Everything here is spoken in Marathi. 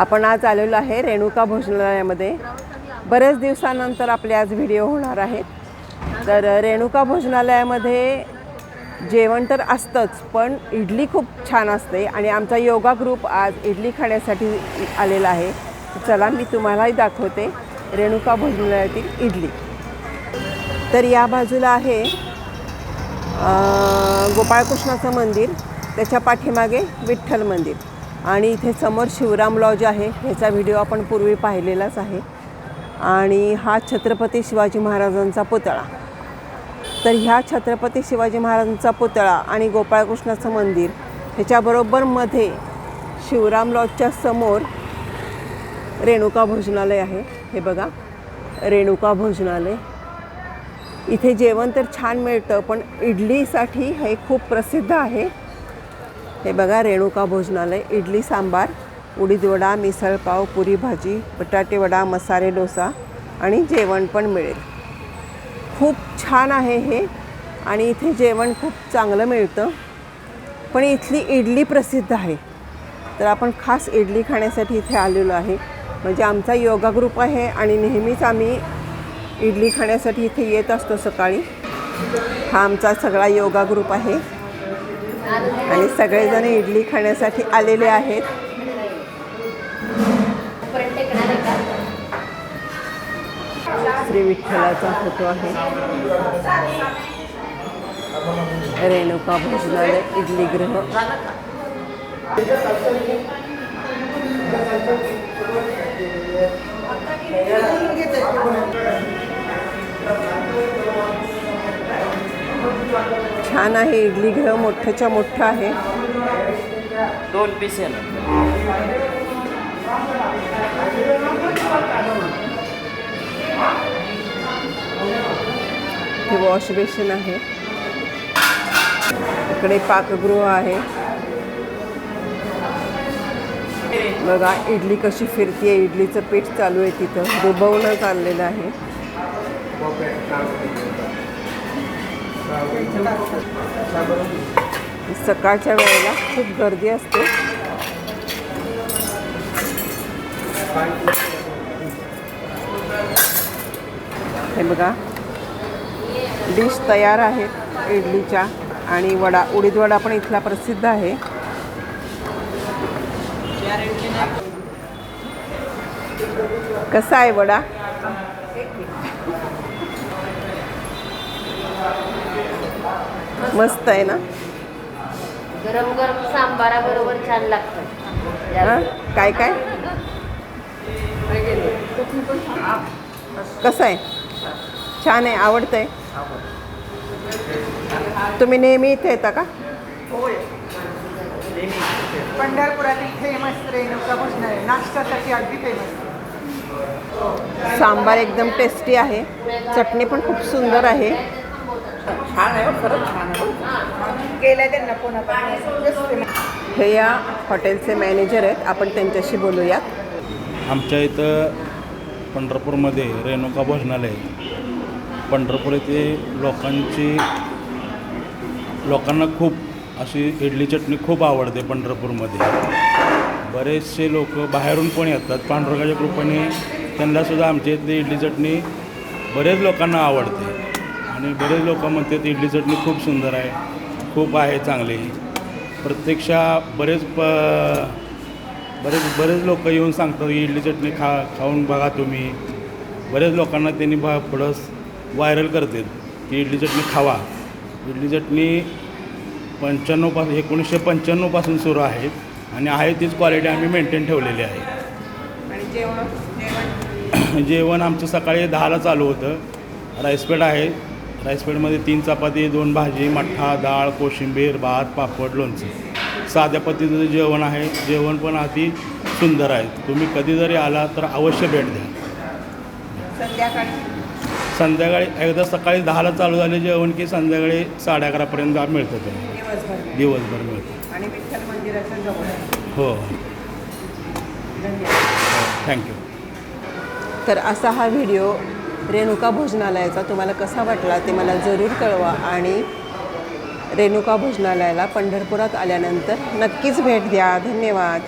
आपण आज आलेलो आहे रेणुका भोजनालयामध्ये. बरेच दिवसानंतर आपले आज व्हिडिओ होणार आहेत. तर रेणुका भोजनालयामध्ये जेवण तर असतंच पण इडली खूप छान असते आणि आमचा योगा ग्रुप आज इडली खाण्यासाठी आलेला आहे. चला मी तुम्हालाही दाखवते रेणुका भोजनालयातील इडली. तर या बाजूला आहे गोपाळकृष्णाचं मंदिर त्याच्या पाठीमागे विठ्ठल मंदिर. आणि इथे समोर शिवराम लॉज आहे. ह्याचा व्हिडिओ आपण पूर्वी पाहिलेलाच आहे. आणि हा छत्रपती शिवाजी महाराजांचा पुतळा. तर ह्या छत्रपती शिवाजी महाराजांचा पुतळा आणि गोपाळकृष्णाचं मंदिर ह्याच्याबरोबरमध्ये शिवराम लॉजच्या समोर रेणुका भोजनालय आहे. हे बघा रेणुका भोजनालय. इथे जेवण तर छान मिळतं पण इडलीसाठी हे खूप प्रसिद्ध आहे. हे बघा रेणुका भोजनालय इडली सांबार उडीद वडा मिसळपाव पुरी भाजी बटाटे वडा मसाले डोसा आणि जेवण पण मिळेल. खूप छान आहे हे आणि इथे जेवण खूप चांगलं मिळतं. पण इथली इडली प्रसिद्ध आहे. तर आपण खास इडली खाण्यासाठी इथे आलेलो आहे. म्हणजे आमचा योगा ग्रुप आहे आणि नेहमीच आम्ही इडली खाण्यासाठी इथे येत असतो सकाळी. हा आमचा सगळा योगा ग्रुप आहे. आणि सगळेजण इडली खाण्यासाठी आलेले आहेत. श्री विठ्ठलाचा फोटो आहे. रेणुका भोजनालय इडली गृह. छान आहे इडली गृह मोठ्याच्या मोठं आहे. दोन पीस आहे हे वॉश बेसिन आहे. इकडे पाकगृह आहे. बघा इडली कशी फिरतीये इडलीचं पीठ चालू आहे तिथं. दुबवणं चाललेलं आहे. सकाळच्या वेळेला खूप गर्दी असते. हे बघा. डिश तयार आहेत इडलीच्या आणि वडा उडीद वडा पण इथला प्रसिद्ध आहे. कसा आहे वडा? मस्त आहे ना? गरम गरम सांबाराबरोबर छान लागतं. हां? काय काय? कसं आहे? छान आहे आवडतंय? तुम्ही नेहमी इथे येता का? पंढरपुरातील फेमस रेणुका भोजनालय नाश्त्यासाठी अगदी फेमस सांबार एकदम टेस्टी आहे. चटणी पण खूप सुंदर आहे. छान आहे खरंच छान आहे त्यांना कोणा हे या हॉटेलचे मॅनेजर आहेत आपण त्यांच्याशी बोलूयात. आमच्या इथं पंढरपूरमध्ये रेणुका भोजनालय पंढरपूर येथे लोकांची लोकांना खूप अशी इडली चटणी खूप आवडते पंढरपूरमध्ये. बरेचसे लोक बाहेरून पण येतात पांडुरंगाच्या कृपेने त्यांनासुद्धा आमच्या इथली इडली चटणी बरेच लोकांना आवडते. आणि बरेच लोक म्हणतात इडली चटणी खूप सुंदर आहे खूप आहे चांगली. प्रत्यक्षा बरेच प बरेच बरेच लोक येऊन सांगतात की इडली चटणी खा खाऊन बघा तुम्ही. बरेच लोकांना त्यांनी बा पुढं व्हायरल करतात की इडली चटणी खावा. इडली चटणी पंच्याण्णवपासून एकोणीसशे पंच्याण्णवपासून सुरू आहे आणि आहे तीच क्वालिटी आम्ही मेंटेन ठेवलेली आहे. जेवण जेवण? आमचं सकाळी दहाला चालू होतं. राईसपेड आहे राईसपेडमध्ये तीन चपाती दोन भाजी मठ्ठा डाळ कोशिंबीर भात पापड लोणचं. साध्या पद्धतीचं जेवण आहे. जेवण पण अति सुंदर आहे. तुम्ही कधी जरी आला तर अवश्य भेट द्या. संध्याकाळी? संध्याकाळी एकदा सकाळी दहाला चालू झाले जेवण की संध्याकाळी साडे अकरापर्यंत मिळतं ते दिवसभर. दिवसभर मिळतं. आणि विठ्ठल मंदिराच्या जवळ. आहे. हो. थँक्यू तर असा हा व्हिडिओ रेणुका भोजनालयाचा तुम्हाला कसा वाटला ते मला जरूर कळवा आणि रेणुका भोजनालयाला पंढरपुरात आल्यानंतर नक्कीच भेट द्या. धन्यवाद.